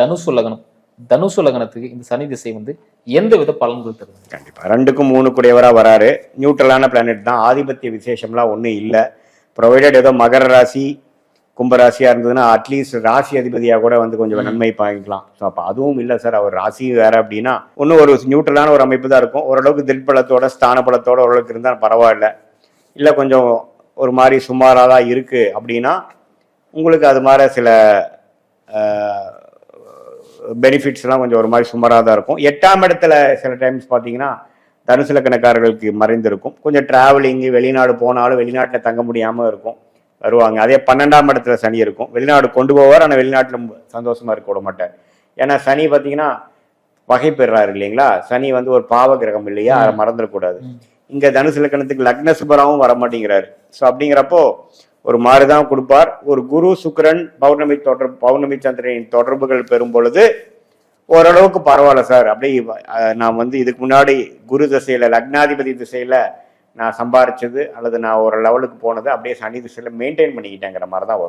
தனுசு லக்னம் தனுசு லக்னத்துக்கு இந்த சனி திசை வந்து எந்த வித பலன்கள் தருது கண்டிப்பா. ரெண்டுக்கும் மூணு கூடியவரா வராரு. நியூட்ரலான பிளானட் தான். ஆதிபத்திய விசேஷம்லாம் ஒன்றும் இல்லை. ப்ரொவைடட் ஏதோ மகர ராசி கும்பராசியா இருந்ததுன்னா அட்லீஸ்ட் ராசி அதிபதியா கூட வந்து கொஞ்சம் நன்மை பாய்க்கலாம். ஸோ அப்போ அதுவும் இல்லை சார் அவர் ராசி வேற அப்படின்னா இன்னும் ஒரு நியூட்ரலான ஒரு அமைப்பு தான் இருக்கும். ஓரளவுக்கு தில் பலத்தோட ஸ்தான பலத்தோட ஓரளவுக்கு இருந்தால் பரவாயில்ல. இல்லை கொஞ்சம் ஒரு மாதிரி சுமாராக தான் இருக்கு அப்படின்னா உங்களுக்கு அது மாதிரி சில பெனிஃபிட்ஸ்லாம் கொஞ்சம் ஒரு மாதிரி சுமாராக தான் இருக்கும். எட்டாம் இடத்துல சில டைம்ஸ் பார்த்தீங்கன்னா தனுசு லக்கணக்காரர்களுக்கு மறைந்திருக்கும். கொஞ்சம் டிராவலிங்கு வெளிநாடு போனாலும் வெளிநாட்டில் தங்க முடியாமல் இருக்கும். வருவாங்க. அதே பன்னெண்டாம் இடத்துல சனி இருக்கும். வெளிநாடு கொண்டு போவார் ஆனால் வெளிநாட்டில் சந்தோஷமா இருக்க விட மாட்டார். ஏன்னா சனி பார்த்தீங்கன்னா வகை பெறாரு இல்லைங்களா? சனி வந்து ஒரு பாவ கிரகம் இல்லையா? அதை மறந்துடக்கூடாது. இங்க தனுசு லக்கணத்துக்கு லக்ன சுபராவும் வர மாட்டேங்கிறாரு ஸோ அப்படிங்கிறப்போ ஒரு மாறுதான் கொடுப்பார். ஒரு குரு சுக்கிரன் பௌர்ணமி தொடர்பு பௌர்ணமி சந்திரனின் தொடர்புகள் பெறும் பொழுது ஓரளவுக்கு பரவாயில்ல சார். அப்படியே நான் வந்து இதுக்கு முன்னாடி குரு திசையில லக்னாதிபதி திசையில நான் சம்பாரிச்சது அல்லது நான் ஒரு லெவலுக்கு போனது அப்படியே சனி திசையில மெயின்டைன் பண்ணிக்கிட்டேங்கிற மாதிரி தான் வரும்.